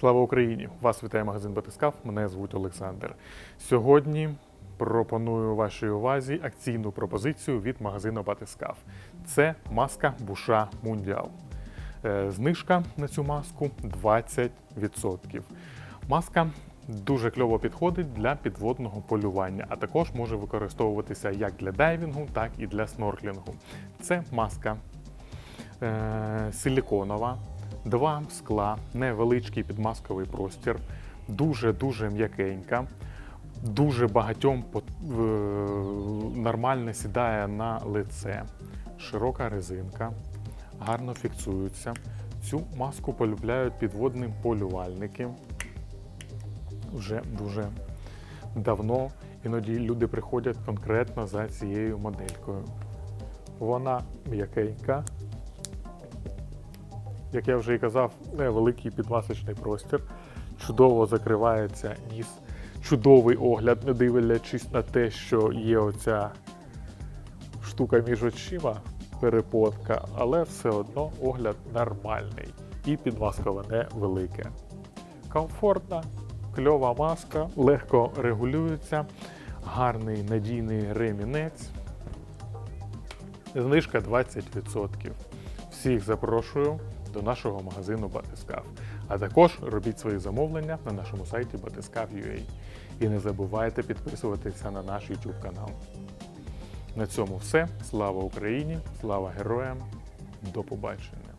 Слава Україні! Вас вітає магазин Батискаф. Мене звуть Олександр. Сьогодні пропоную вашій увазі акційну пропозицію від магазину Батискаф. Це маска Буша Мундіал. Е, Знижка на цю маску 20%. Маска дуже кльово підходить для підводного полювання, а також може використовуватися як для дайвінгу, так і для снорклінгу. Це маска е, силіконова, два скла, невеличкий підмасковий простір, дуже-дуже м'якенька, дуже багатьом нормально сідає на лице, широка резинка, гарно фіксується. Цю маску полюбляють підводні полювальники вже дуже давно. Іноді люди приходять конкретно за цією моделькою. Вона м'якенька, як я вже і казав, невеликий підмасочний простір, чудово закривається ніс, чудовий огляд, не дивлячись на те, що є оця штука між очима, перепонка, але все одно огляд нормальний і підмасковане велике. Комфортна, кльова маска, легко регулюється, гарний надійний ремінець. Знижка 20%. Всіх запрошую до нашого магазину Батискаф. А також робіть свої замовлення на нашому сайті Batiscaf.ua. І не забувайте підписуватися на наш YouTube канал. На цьому все. Слава Україні! Слава героям! До побачення!